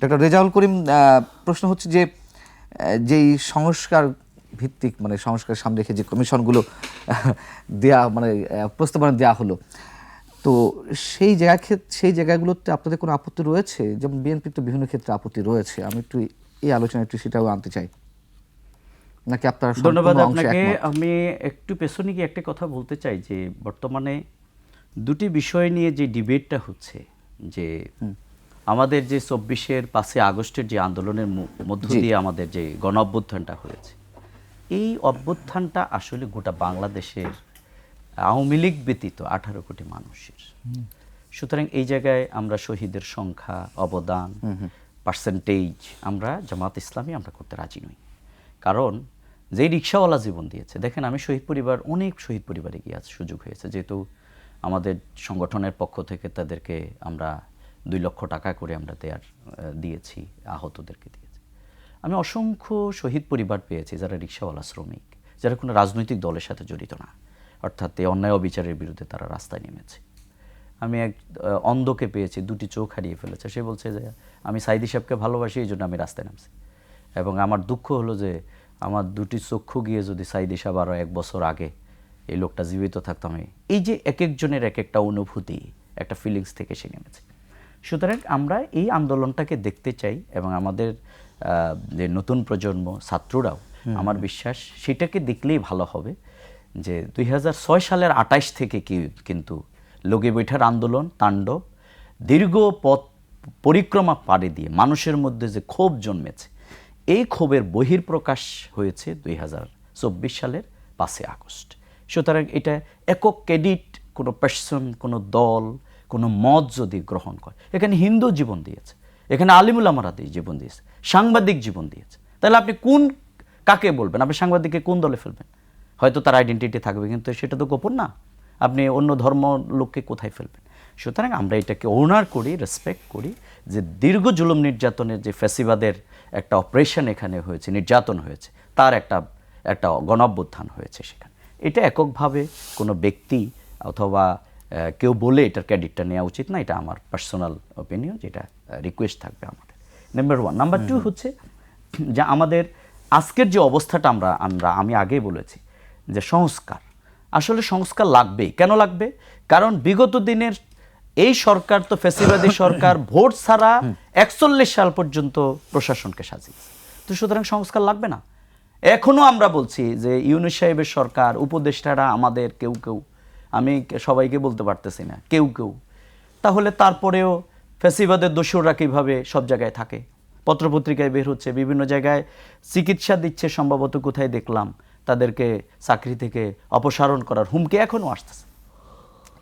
Doctor Rezaul Karim প্রশ্ন হচ্ছে যে যেই সংস্কার ভিত্তিক মানে সংস্কার সামনে রেখে যে কমিশনগুলো দেয়া মানে প্রস্তাবনা দেওয়া হলো তো সেই জায়গা ক্ষেত্রে সেই জায়গাগুলোতে আপনাদের কোনো আপত্তি রয়েছে? যেমন বিএনপির তো বিভিন্ন ক্ষেত্রে আপত্তি রয়েছে। আমি একটু এই আলোচনা একটু সেটাও আনতে চাই। নাকি আপনার ধন্যবাদ আপনাকে। আমি একটু পেছনে গিয়ে একটা কথা বলতে চাই যে বর্তমানে দুটি বিষয় নিয়ে যে ডিবেটটা হচ্ছে যে আমাদের যে চব্বিশের পাঁচই আগস্টের যে আন্দোলনের মধ্য দিয়ে আমাদের যে গণ অভ্যুত্থানটা হয়েছে এই অভ্যুত্থানটা আসলে গোটা বাংলাদেশের আওয়ামী লীগ ব্যতীত আঠারো কোটি মানুষের। সুতরাং এই জায়গায় আমরা শহীদের সংখ্যা অবদান পার্সেন্টেজ আমরা জামাত ইসলামী আমরা করতে রাজি নই। কারণ যেই রিক্সাওয়ালা জীবন দিয়েছে দেখেন আমি শহীদ পরিবার অনেক শহীদ পরিবারে গিয়ে সুযোগ হয়েছে। যেহেতু আমাদের সংগঠনের পক্ষ থেকে তাদেরকে আমরা দুই লক্ষ টাকা করে আমরা দেয়ার দিয়েছি, আহতদেরকে দিয়েছি। আমি অসংখ্য শহীদ পরিবার পেয়েছি যারা রিক্সাওয়ালা শ্রমিক, যারা কোনো রাজনৈতিক দলের সাথে জড়িত না। অর্থাৎ এই অন্যায় অবিচারের বিরুদ্ধে তারা রাস্তায় নেমেছে। আমি এক অন্ধকে পেয়েছি, দুটি চোখ হারিয়ে ফেলেছে। সে বলছে যে, আমি সাইদি সাহেবকে ভালোবাসি, এই জন্য আমি রাস্তায় নামছি। এবং আমার দুঃখ হলো যে, আমার দুটি চক্ষু গিয়ে যদি সাইদি সাহেব আরও এক বছর আগে এই লোকটা জীবিত থাকতাম আমি এই যে এক একজনের এক একটা অনুভূতি, একটা ফিলিংস থেকে সে নেমেছে। সুতরাং আমরা এই আন্দোলনটাকে দেখতে চাই এবং আমাদের যে নতুন প্রজন্ম ছাত্ররাও আমার বিশ্বাস সেটাকে দেখলেই ভালো হবে যে দুই হাজার ছয় সালের আটাইশ থেকে কি কিন্তু লোকে বৈঠার আন্দোলন তাণ্ডব দীর্ঘ পথ পরিক্রমা পাড়ি দিয়ে মানুষের মধ্যে যে ক্ষোভ জন্মেছে এই ক্ষোভের বহির্প্রকাশ হয়েছে দুই হাজার চব্বিশ সালের পাঁচই আগস্ট। সুতরাং এটা একক ক্রেডিট কোনো পার্সন কোনো দল কোনো মত যদি গ্রহণ করে। এখানে হিন্দু জীবন দিয়েছে, এখানে আলিমুল আমারা জীবন দিয়েছে, সাংবাদিক জীবন দিয়েছে। তাহলে আপনি কোন কাকে বলবেন? আপনি সাংবাদিককে কোন দলে ফেলবেন? হয়তো তার আইডেন্টিটি থাকবে, কিন্তু সেটা তো গোপন না। আপনি অন্য ধর্ম লোককে কোথায় ফেলবেন? সুতরাং আমরা এটাকে ওনার করি রেসপেক্ট করি যে দীর্ঘ জুলুম নির্যাতনের যে ফ্যাসিবাদের একটা অপারেশন এখানে হয়েছে, নির্যাতন হয়েছে, তার একটা একটা গণঅভ্যুত্থান হয়েছে সেখানে। এটা এককভাবে কোনো ব্যক্তি অথবা কেউ বলে এটার ক্রেডিটটা নেওয়া উচিত না এটা আমার পার্সোনাল ওপিনিয়ন যেটা রিকোয়েস্ট থাকবে আমাদের। নাম্বার ওয়ান নাম্বার টু হচ্ছে যে আমাদের আজকের যে অবস্থাটা আমরা আমরা আমি আগেই বলেছি যে সংস্কার। আসলে সংস্কার লাগবেই। কেন লাগবে? কারণ বিগত দিনের এই সরকার তো ফেসিবাদী সরকার ভোট ছাড়া একচল্লিশ সাল পর্যন্ত প্রশাসনকে সাজিয়েছে তো সুতরাং সংস্কার লাগবে না। এখনও আমরা বলছি যে ইউনুস সাহেবের সরকার উপদেষ্টারা আমাদের কেউ কেউ আমি সবাইকে বলতে পারতেছি না, কেউ কেউ। তাহলে তারপরেও ফেসিবাদের দোষররা কীভাবে সব জায়গায় থাকে? পত্রপত্রিকায় বের হচ্ছে, বিভিন্ন জায়গায় চিকিৎসা দিচ্ছে, সম্ভবত কোথায় দেখলাম তাদেরকে চাকরি থেকে অপসারণ করার হুমকি এখনও আসতেছে।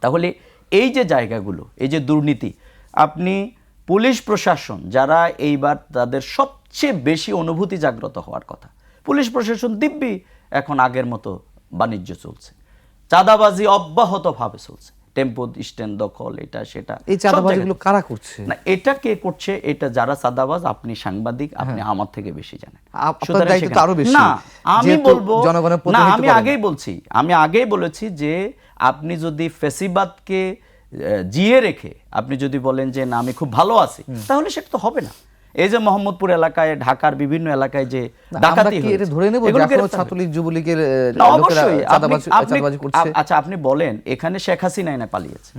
তাহলে এই যে জায়গাগুলো, এই যে দুর্নীতি, আপনি পুলিশ প্রশাসন, যারা এইবার তাদের সবচেয়ে বেশি অনুভূতি জাগ্রত হওয়ার কথা, পুলিশ প্রশাসন দিব্যি এখন আগের মতো বাণিজ্য চলছে। চাঁদাবাজি অব্যাহতভাবে চলছে। টেম্পো স্ট্যান্ড দখল এটা সেটা। এই চাঁদাবাজিগুলো কারা করছে? না এটা কে করছে? এটা যারা চাঁদাবাজ আপনি সাংবাদিক আপনি আমার থেকে বেশি জানেন। হ্যাঁ। আপনার দায়িত্ব তো আরও বেশি। না আমি বলব জনগণের না আমি আগেই বলছি আমি আগেই বলেছি যে আপনি যদি ফেসিবাদকে জিয়ে রেখে আপনি যদি বলেন যে না আমি খুব ভালো আছি তাহলে সেটা তো হবে না। এই যে মোহাম্মদপুর এলাকায় ঢাকার বিভিন্ন এলাকায় যে ডাকাতি এটা ধরে নেব? ছাত্রলীগ যুবলীগের অবশ্যই। আচ্ছা আপনি বলেন এখানে শেখ হাসিনা এনে পালিয়েছে।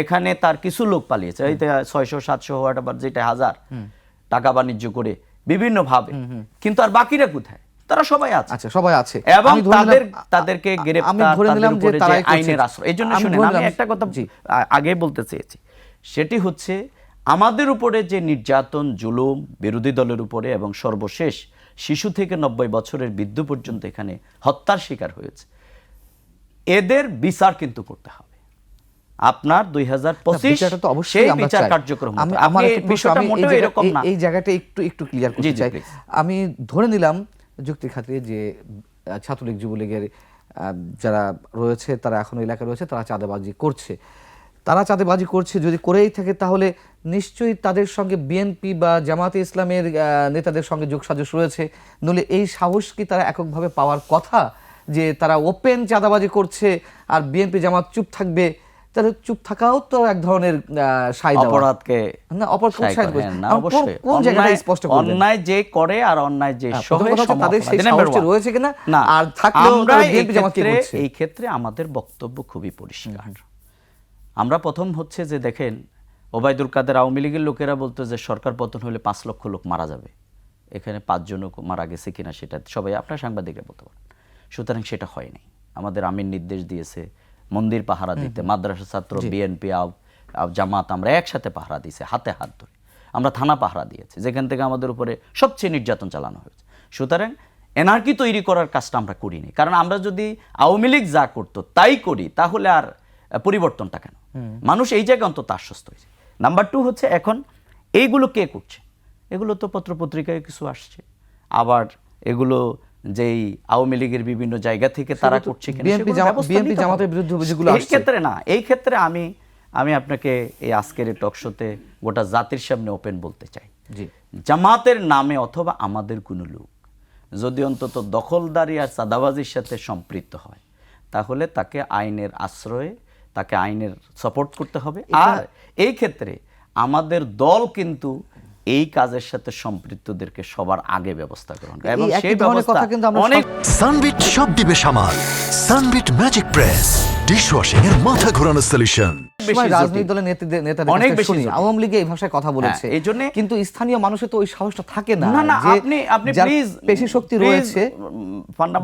এখানে তার কিছু লোক পালিয়েছে এই ছয়শো সাতশো হোয়াটাবার যেটা হাজার টাকা বাণিজ্য করে বিভিন্ন ভাবে কিন্তু আর বাকিরা কোথায়? তারা সবাই আছে। আচ্ছা সবাই আছে। এবং তাদের তাদেরকে গ্রেফতার ধরে নিলাম যে করছে। আইনের আশ্রয়। এই জন্য আমি একটা কথা আগে বলতে চেয়েছি। সেটি হচ্ছে আমাদের উপরে যে নির্যাতন জুলুম বিরোধী দলের উপরে এবং সর্বশেষ শিশু থেকে নব্বই বছরের বৃদ্ধ পর্যন্ত এখানে হত্যার শিকার হয়েছে। এদের বিচার কিন্তু করতে হবে। আপনার দুই হাজার পঁচিশ সেই বিচার কার্যক্রম আমার বিষয়টা এই মোটেও এরকম না। এই জায়গাটা একটু একটু ক্লিয়ার করতে চাই। আমি ধরে নিলাম যুক্তি খাতিরে যে ছাত্রলীগ যুবলীগের যারা রয়েছে তারা এখন এলাকায় রয়েছে তারা চাঁদাবাজি করছে। তারা চাঁদাবাজি করছে যদি করেই থাকে তাহলে নিশ্চয়ই তাদের সঙ্গে বিএনপি বা জামাতে ইসলামের নেতাদের সঙ্গে যোগসাজশ রয়েছে নইলে এই সাহস কি তারা এককভাবে পাওয়ার কথা যে তারা ওপেন চাঁদাবাজি করছে আর বিএনপি জামাত চুপ থাকবে তাহলে চুপ থাকাও তো এক ধরনের। অপরাধকে না অপরাধ? হ্যাঁ, কোন-। জায়গাটা অন্যায়- স্পষ্ট অন্যায় যে করে আর অন্যায় যে হ্যাঁ, তাদের সেই সাহসটা রয়েছে কিনা, আর থাকলেও জামাত কি করছে? এই ক্ষেত্রে আমাদের বক্তব্য খুবই পরিষ্কার আমরা প্রথম হচ্ছে যে দেখেন ওবায়দুল কাদের আওয়ামী লীগের লোকেরা বলতো যে সরকার পতন হলে পাঁচ লক্ষ লোক মারা যাবে। এখানে পাঁচজনও মারা গেছে কিনা সেটা সবাই আপনার সাংবাদিকরা বলতে পারেন সুতরাং সেটা হয়নি আমাদের আমির নির্দেশ দিয়েছে মন্দির পাহারা দিতে মাদ্রাসা ছাত্র বিএনপি জামাত আমরা একসাথে পাহারা দিয়েছে হাতে হাত ধরে। আমরা থানা পাহারা দিয়েছি যেখান থেকে আমাদের উপরে সবচেয়ে নির্যাতন চালানো হয়েছে। সুতরাং এনআরকি তৈরি করার কাজটা আমরা করিনি। কারণ আমরা যদি আওয়ামী লীগ যা করতো তাই করি তাহলে আর পরিবর্তনটা কেন? মানুষ এই জায়গায় অন্তত আশ্বস্ত হয়েছে। নাম্বার টু হচ্ছে এখন এইগুলো কে করছে? এগুলো তো পত্রপত্রিকায় কিছু আসছে। আবার এগুলো যেই আওয়ামী লীগের বিভিন্ন জায়গা থেকে তারা করছে। জামাতের বিরুদ্ধে অভিযোগগুলো এই ক্ষেত্রে না এই ক্ষেত্রে আমি আমি আপনাকে এই আজকের এই টক শোতে গোটা জাতির সামনে ওপেন বলতে চাই। জি। জামাতের নামে অথবা আমাদের কোনো লোক যদি অন্তত দখলদারি আর চাঁদাবাজির সাথে সম্পৃক্ত হয় তাহলে তাকে আইনের আশ্রয়ে তাকে আইনের সাপোর্ট করতে হবে। আর এই ক্ষেত্রে আমাদের দল কিন্তু এই কাজের সাথে সম্পৃক্তদেরকে সবার আগে ব্যবস্থা গ্রহণ করে। এবং সেই ধরনের ব্যবস্থা কথা কিন্তু আমরা অনেক সানবিট সব দিবে সামাল সানবিট ম্যাজিক প্রেস ডিশওয়াশিং এর মাথা ঘোরানো সলিউশন। রাজনৈতিক দলের নেতাদের নেতাদের অনেক বেশি আওয়ামী লীগ এই ভাষায় কথা বলেছে হ্যাঁ, এই জন্যে- কিন্তু স্থানীয় মানুষের তো ওই সাহসটা থাকে না না না আপনি আপনি প্লিজ পেশি শক্তি রয়েছে।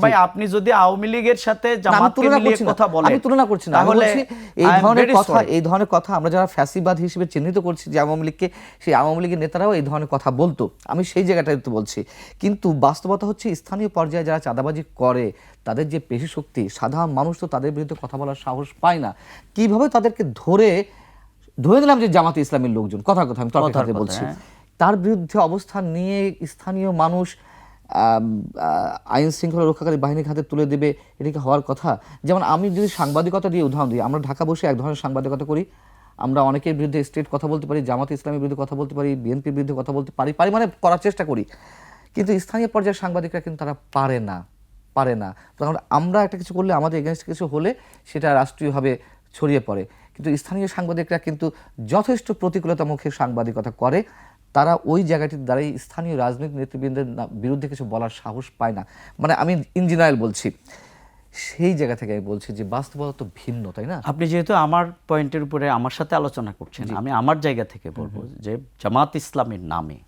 ভাই আপনি যদি আওয়ামী লীগের সাথে জামাতকে তুলনা মিলিয়ে করছি না। কথা বলেন আমি তুলনা করছি না। তাহলে বলছি এই ধরনের কথা এই ধরনের কথা আমরা যারা ফ্যাসিবাদ হিসেবে চিহ্নিত করছি যে আওয়ামী লীগকে সেই আওয়ামী লীগের নেতারাও এই ধরনের কথা বলতো। আমি সেই জায়গাটাই তো বলছি। কিন্তু বাস্তবতা হচ্ছে স্থানীয় পর্যায়ে যারা চাঁদাবাজি করে তাদের যে পেশি শক্তি সাধারণ মানুষ তো তাদের বিরুদ্ধে কথা বলার সাহস পায় না। কীভাবে তাদেরকে ধরে ধরে দিলাম যে জামাতে ইসলামের লোকজন কথা কথা আমি কথা, বলছি। হ্যাঁ। তার বিরুদ্ধে অবস্থান নিয়ে স্থানীয় মানুষ আইন শৃঙ্খলা রক্ষাকারী বাহিনীর হাতে তুলে দেবে এটা কি হওয়ার কথা। যেমন আমি যদি সাংবাদিকতা দিয়ে উদাহরণ দিই আমরা ঢাকা বসে এক ধরনের সাংবাদিকতা করি। আমরা অনেকের বিরুদ্ধে স্টেট কথা বলতে পারি জামাত ইসলামের বিরুদ্ধে কথা বলতে পারি বিএনপির বিরুদ্ধে কথা বলতে পারি পারি মানে করার চেষ্টা করি। কিন্তু স্থানীয় পর্যায়ের সাংবাদিকরা কিন্তু তারা পারে না। পারে না। তখন আমরা একটা কিছু করলে আমাদের এগেনস্ট কিছু হলে সেটা রাষ্ট্রীয়ভাবে ছড়িয়ে পড়ে। কিন্তু স্থানীয় সাংবাদিকরা কিন্তু যথেষ্ট প্রতিকূলতা মুখে সাংবাদিকতা করে। তারা ওই জায়গাটির দ্বারাই স্থানীয় রাজনৈতিক নেতৃবৃন্দের বিরুদ্ধে কিছু বলার সাহস পায় না। মানে আমি ইঞ্জিনিয়ার বলছি। সেই জায়গা থেকে আমি বলছি যে বাস্তবতা তো ভিন্ন তাই না? আপনি যেহেতু আমার পয়েন্টের উপরে আমার সাথে আলোচনা করছেন আমি আমার জায়গা থেকে বলব যে জামাত ইসলামের নামে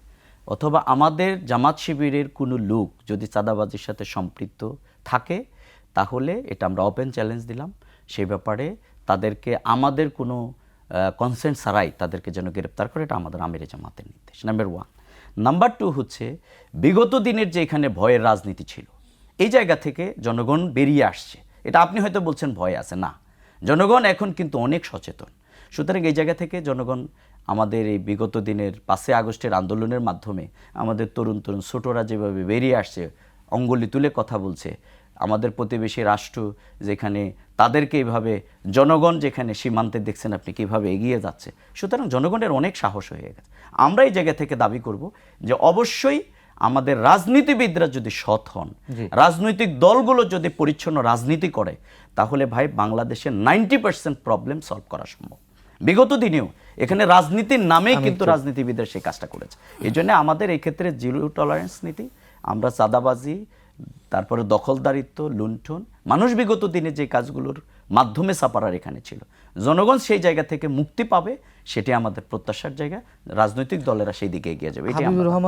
অথবা আমাদের জামাত শিবিরের কোনো লোক যদি চাঁদাবাজির সাথে সম্পৃক্ত থাকে, তাহলে এটা আমরা ওপেন চ্যালেঞ্জ দিলাম। সেই ব্যাপারে তাদেরকে আমাদের কোনো কনসেন্ট ছাড়াই তাদেরকে যেন গ্রেপ্তার করে, এটা আমাদের আমিরে জামাতের নির্দেশ। নাম্বার ওয়ান নাম্বার টু হচ্ছে, বিগত দিনের যে এখানে ভয়ের রাজনীতি ছিল, এই জায়গা থেকে জনগণ বেরিয়ে আসছে। এটা আপনি হয়তো বলছেন, ভয় আছে, না। জনগণ এখন কিন্তু অনেক সচেতন। সুতরাং এই জায়গা থেকে জনগণ আমাদের এই বিগত দিনের পাঁচই আগস্টের আন্দোলনের মাধ্যমে আমাদের তরুণ তরুণ ছোটরা যেভাবে বেরিয়ে আসছে অঙ্গুলি তুলে কথা বলছে আমাদের প্রতিবেশী রাষ্ট্র যেখানে তাদেরকে এইভাবে জনগণ যেখানে সীমান্তে দেখছেন আপনি কীভাবে এগিয়ে যাচ্ছে সুতরাং জনগণের অনেক সাহস হয়ে গেছে। আমরা এই জায়গা থেকে দাবি করব যে অবশ্যই আমাদের রাজনীতিবিদরা যদি সৎ হন রাজনৈতিক দলগুলো যদি পরিচ্ছন্ন রাজনীতি করে তাহলে ভাই বাংলাদেশের নাইনটি পার্সেন্ট প্রবলেম সলভ করা সম্ভব। বিগত দিনেও এখানে রাজনীতির নামে কিন্তু রাজনীতিবিদরা সেই কাজটা করেছে। এই জন্য আমাদের এই ক্ষেত্রে জিরো টলারেন্স নীতি আমরা চাঁদাবাজি তারপরে দখলদারিত্ব লুণ্ঠন মানুষ বিগত দিনে যে কাজগুলোর মাধ্যমে সাপারার এখানে ছিল। জনগণ সেই জায়গা থেকে মুক্তি পাবে সেটি আমাদের প্রত্যাশার জায়গা। রাজনৈতিক দলেরা সেই দিকে এগিয়ে যাবে এটি রহমান